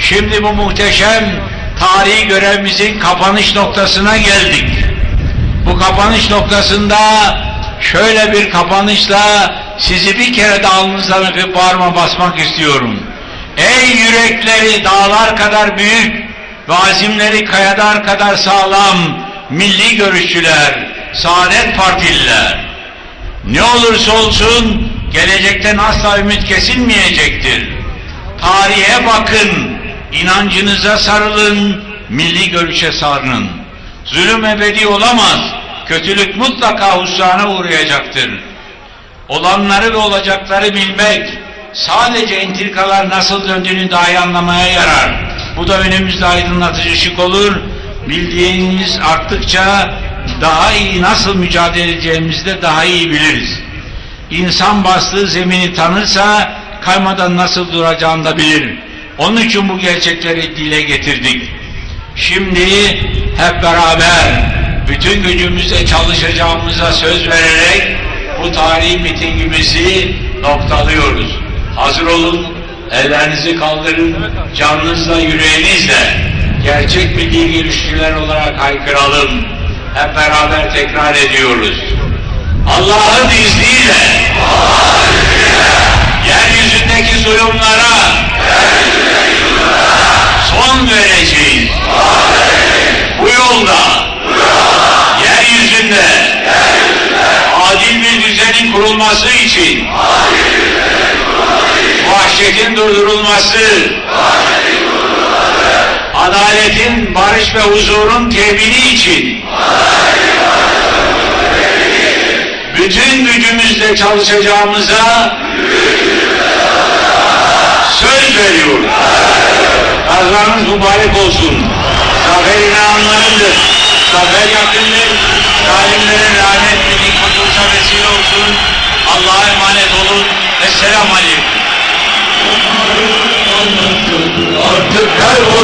Şimdi bu muhteşem tarihi görevimizin kapanış noktasına geldik. Bu kapanış noktasında şöyle bir kapanışla sizi bir kere de alnınızdan öpüp bağrıma basmak istiyorum. Ey yürekleri dağlar kadar büyük ve azimleri kayalar kadar sağlam milli görüşçüler, saadet partililer. Ne olursa olsun gelecekten asla ümit kesilmeyecektir. Tarihe bakın, inancınıza sarılın, milli görüşe sarının. Zulüm ebedi olamaz, kötülük mutlaka husrana uğrayacaktır. Olanları ve olacakları bilmek, sadece entrikalar nasıl döndüğünü dahi anlamaya yarar. Bu da önümüzde aydınlatıcı ışık olur. Bildiğiniz arttıkça daha iyi nasıl mücadele edeceğimizi de daha iyi biliriz. İnsan bastığı zemini tanırsa kaymadan nasıl duracağını da bilir. Onun için bu gerçekleri dile getirdik. Şimdi hep beraber bütün gücümüzle çalışacağımıza söz vererek bu tarihi mitingimizi noktalıyoruz. Hazır olun, ellerinizi kaldırın, canınızla, yüreğinizle gerçek milli girişçiler olarak haykıralım. Hep beraber tekrar ediyoruz. Vahşetin durdurulması, adaletin, barış ve huzurun temini için bütün gücümüzle çalışacağımıza söz veriyoruz. Kazanız mübarek olsun. Caiu